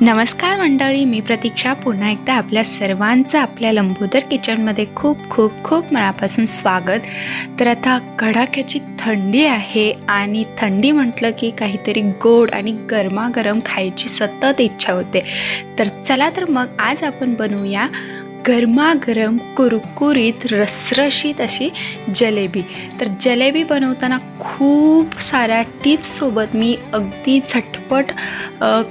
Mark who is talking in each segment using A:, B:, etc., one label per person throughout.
A: नमस्कार मंडळी मी प्रतीक्षा. पुन्हा एकदा आपल्या सर्वांचं आपल्या लंबोदर किचनमध्ये खूप खूप खूप मनापासून स्वागत. तर आता कडाक्याची थंडी आहे आणि थंडी म्हटलं की काहीतरी गोड आणि गरमागरम खायची सतत इच्छा होते. तर चला तर मग आज आपण बनवूया गरमागरम कुरकुरीत रसरशीत अशी जलेबी. तर जलेबी बनवताना खूप साऱ्या टिप्ससोबत मी अगदी झटपट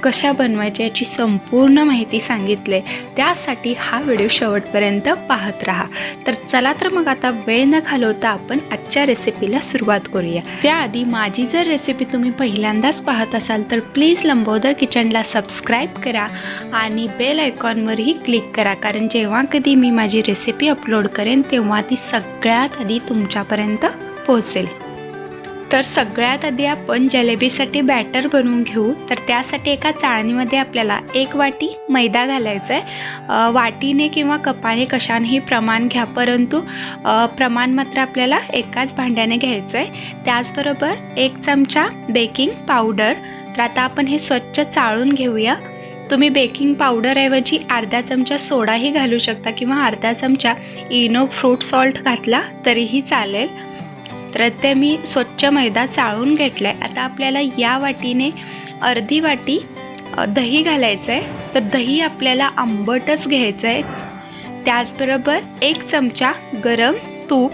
A: कशा बनवायच्या याची संपूर्ण माहिती सांगितले. त्यासाठी हा व्हिडिओ शेवटपर्यंत पाहत राहा. तर चला तर मग आता वेळ न घालवता आपण आजच्या रेसिपीला सुरुवात करूया. त्याआधी माझी जर रेसिपी तुम्ही पहिल्यांदाच पाहत असाल तर प्लीज लंबोदर किचनला सबस्क्राईब करा आणि बेल आयकॉनवरही क्लिक करा. कारण जेव्हा कधी मी माझी रेसिपी अपलोड करेन तेव्हा ती सगळ्यात आधी तुमच्यापर्यंत पोहोचेल. तर सगळ्यात आधी आपण जलेबीसाठी बॅटर बनवून घेऊ. तर त्यासाठी एका चाळणीमध्ये आपल्याला एक वाटी मैदा घालायचा आहे वाटीने किंवा कपाने कशानेही प्रमाण घ्या परंतु प्रमाण मात्र आपल्याला एकाच भांड्याने घ्यायचं आहे त्याचबरोबर एक चमचा बेकिंग पावडर तर आता आपण हे स्वच्छ चाळून घेऊया. तुम्ही बेकिंग पावडरऐवजी अर्धा चमचा सोडाही घालू शकता किंवा अर्धा चमचा इनो फ्रूट सॉल्ट घातला तरीही चालेल. तर ते मी स्वच्छ मैदा चाळून घेतला आहे आता आपल्याला या वाटीने अर्धी वाटी दही घालायचं आहे तर दही आपल्याला आंबटच घ्यायचं आहे त्याचबरोबर एक चमचा गरम तूप.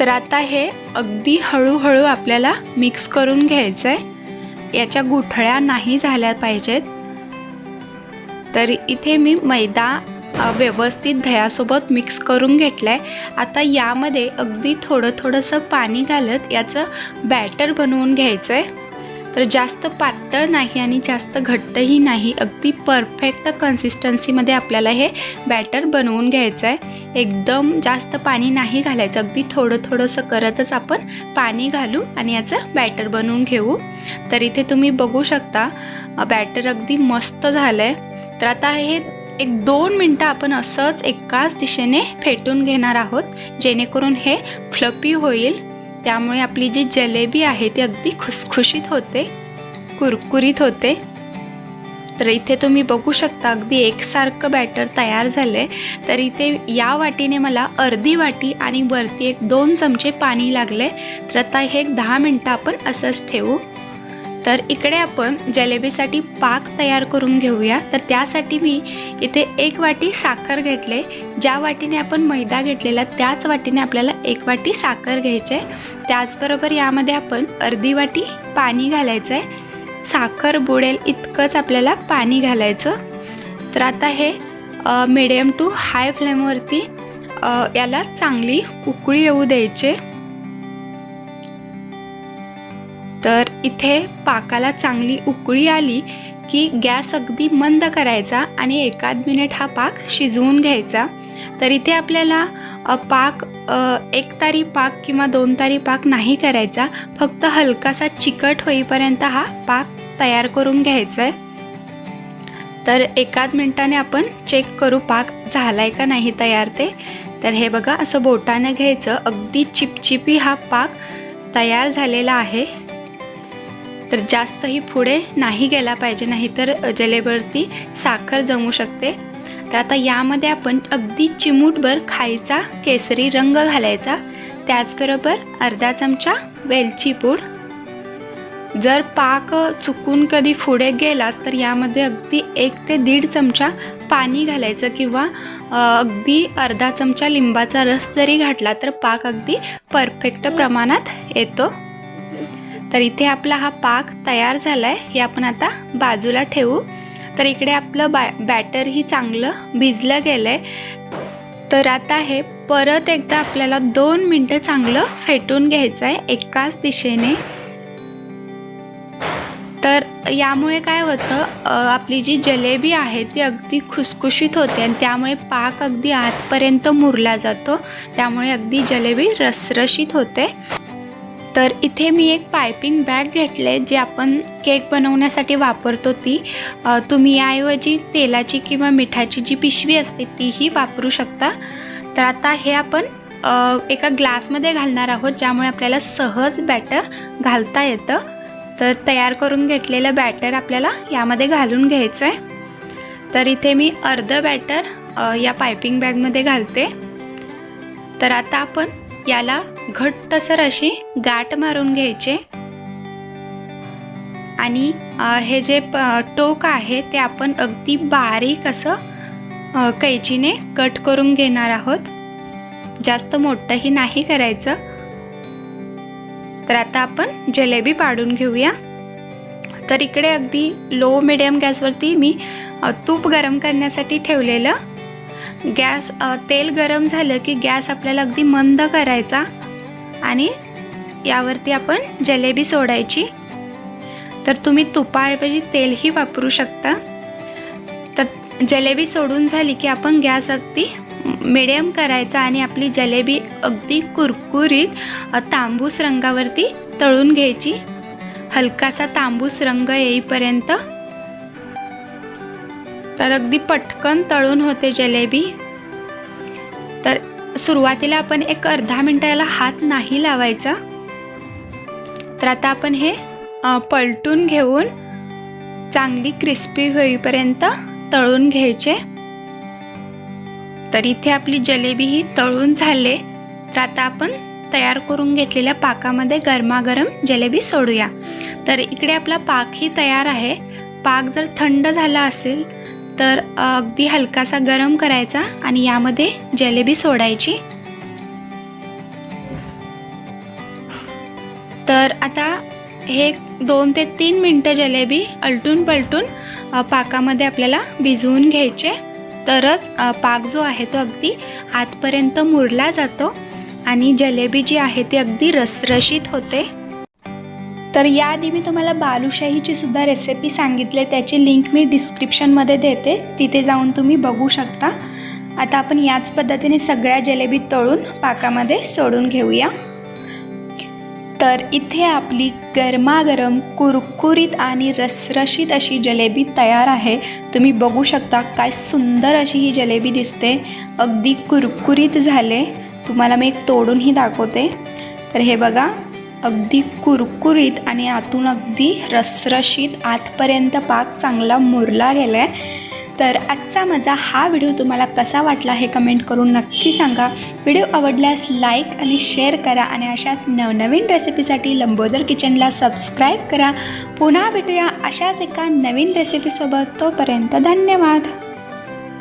A: तर आता हे अगदी हळूहळू आपल्याला मिक्स करून घ्यायचं आहे याच्या गुठळ्या नाही झाल्या पाहिजेत. तर इथे मी मैदा व्यवस्थित दह्यासोबत मिक्स करून घेतला आहे आता यामध्ये अगदी थोडं थोडंसं पाणी घालत याचं बॅटर बनवून घ्यायचं आहे तर जास्त पातळ नाही आणि जास्त घट्टही नाही अगदी परफेक्ट कन्सिस्टन्सीमध्ये आपल्याला हे बॅटर बनवून घ्यायचं आहे एकदम जास्त पाणी नाही घालायचं अगदी थोडं थोडंसं करतच आपण पाणी घालू आणि याचं बॅटर बनवून घेऊ. तर इथे तुम्ही बघू शकता बॅटर अगदी मस्त झालं आहे तर आता हे एक दोन मिनटं आपण असंच एकाच दिशेने फेटून घेणार आहोत जेणेकरून हे फ्लपी होईल. त्यामुळे आपली जी जलेबी आहे ती अगदी खुसखुशीत होते कुरकुरीत होते. तर इथे तुम्ही बघू शकता अगदी एकसारखं बॅटर तयार झालं आहे तर इथे या वाटीने मला अर्धी वाटी आणि वरती एक दोन चमचे पाणी लागले तर आता हे एक दहा मिनटं आपण असंच ठेवू. तर इकडे आपण जलेबीसाठी पाक तयार करून घेऊया. तर त्यासाठी मी इथे एक वाटी साखर घेतले. ज्या वाटीने आपण मैदा घेतलेला त्याच वाटीने आपल्याला एक वाटी साखर घ्यायची आहे. त्याचबरोबर यामध्ये आपण अर्धी वाटी पाणी घालायचं आहे. साखर बुडेल इतकंच आपल्याला पाणी घालायचं. तर आता हे मिडियम टू हाय फ्लेमवरती याला चांगली उकळी येऊ द्यायचे. तर इथे पाकाला चांगली उकळी आली की गॅस अगदी मंद करायचा आणि एकाद मिनिट हा पाक शिजवून घ्यायचा. तर इथे आपल्याला पाक एक तारी पाक किंवा दोन तारी पाक नाही करायचा. फक्त हलकासा चिकट होईपर्यंत हा पाक तयार करून घ्यायचा आहे. तर एकाद मिनिटाने आपण चेक करू पाक झाला आहे का नाही तयार ते. तर हे बघा असं बोटानं घ्यायचं. अगदी चिपचिपी हा पाक तयार झालेला आहे. तर जास्तही पुढे नाही गेला पाहिजे नाहीतर जलेबीवरती साखर जमू शकते. तर आता यामध्ये आपण अगदी चिमूटभर खायचा केसरी रंग घालायचा. त्याचबरोबर अर्धा चमचा वेलची पूड. जर पाक चुकून कधी पुढे गेलास तर यामध्ये अगदी एक ते दीड चमचा पाणी घालायचं किंवा अगदी अर्धा चमचा लिंबाचा रस जरी घातला तर पाक अगदी परफेक्ट प्रमाणात येतो. तर इथे आपला हा पाक तयार झाला आहे हे आपण आता बाजूला ठेवू. तर इकडे आपलं बॅ बॅटरही चांगलं भिजलं गेलं आहे तर आता हे परत एकदा आपल्याला दोन मिनटं चांगलं फेटून घ्यायचं आहे एकाच दिशेने. तर यामुळे काय होतं आपली जी जलेबी आहे ती अगदी खुसखुशीत होते आणि त्यामुळे पाक अगदी आतपर्यंत मुरला जातो. त्यामुळे अगदी जलेबी रसरशीत होते. तर इथे मी एक पायपिंग बॅग घेतले जे आपण केक बनवण्यासाठी वापरतो ती. तुम्ही याऐवजी तेलाची किंवा मिठाची जी पिशवी असते तीही वापरू शकता. तर आता हे आपण एका ग्लासमध्ये घालणार आहोत ज्यामुळे आपल्याला सहज बॅटर घालता येतं. तर तयार करून घेतलेलं बॅटर आपल्याला यामध्ये घालून घ्यायचं आहे तर इथे मी अर्ध बॅटर या पायपिंग बॅगमध्ये घालते. तर आता आपण याला घट्टसर अशी गाठ मारून घ्यायचे. आणि हे जे प टोक आहे ते आपण अगदी बारीक असं कैचीने कट करून घेणार आहोत. जास्त मोठंही नाही करायचं. तर आता आपण जलेबी पाडून घेऊया. तर इकडे अगदी लो मिडियम गॅसवरती मी तूप गरम करण्यासाठी ठेवलेलं. गॅस तेल गरम झालं की गॅस आपल्याला अगदी मंद करायचा. आणि यावरती आपण जलेबी सोडायची. तर तुम्ही तुपाऐवजी तेलही वापरू शकता. तर जलेबी सोडून झाली की आपण गॅस अगदी मिडियम करायचा आणि आपली जलेबी अगदी कुरकुरीत तांबूस रंगावरती तळून घ्यायची. हलकासा तांबूस रंग येईपर्यंत. तर अगदी पटकन तळून होते जलेबी. तर सुरुवातीला आपण एक अर्धा मिनटाला हात नाही लावायचा. तर आता आपण हे पलटून घेऊन चांगली क्रिस्पी होईपर्यंत तळून घ्यायचे. तर इथे आपली जलेबी ही तळून झाले. तर आता आपण तयार करून घेतलेल्या पाकामध्ये गरमागरम जलेबी सोडूया. तर इकडे आपला पाकही तयार आहे. पाक जर थंड झाला असेल तर अगदी हलकासा गरम करायचा आणि यामध्ये जलेबी सोडायची. तर आता हे दोन ते तीन मिनटं जलेबी अलटून पलटून पाकामध्ये आपल्याला भिजवून घ्यायचे. तरच पाक जो आहे तो अगदी आतपर्यंत मुरला जातो आणि जलेबी जी आहे ती अगदी रसरशीत होते. तर याआधी मी तुम्हाला बालुशाहीची सुद्धा रेसिपी सांगितले त्याची लिंक मी डिस्क्रिप्शनमध्ये देते. तिथे जाऊन तुम्ही बघू शकता. आता आपण याच पद्धतीने सगळ्या जलेबी तळून पाकामध्ये सोडून घेऊया. तर इथे आपली गरमागरम कुरकुरीत आणि रसरशीत अशी जलेबी तयार आहे. तुम्ही बघू शकता काय सुंदर अशी ही जलेबी दिसते. अगदी कुरकुरीत झाले. तुम्हाला मी एक तोडूनही दाखवते. तर हे बघा. अगदी कुरकुरीत आणि आतून अगदी रसरशीत आतपर्यंत पाक चांगला मुरला गेला आहे तर आजचा माझा हा व्हिडिओ तुम्हाला कसा वाटला हे कमेंट करून नक्की सांगा. व्हिडिओ आवडल्यास लाईक आणि शेअर करा आणि अशाच नवनवीन रेसिपीसाठी लंबोदर किचनला सबस्क्राईब करा. पुन्हा भेटूया अशाच एका नवीन रेसिपीसोबत. तोपर्यंत धन्यवाद.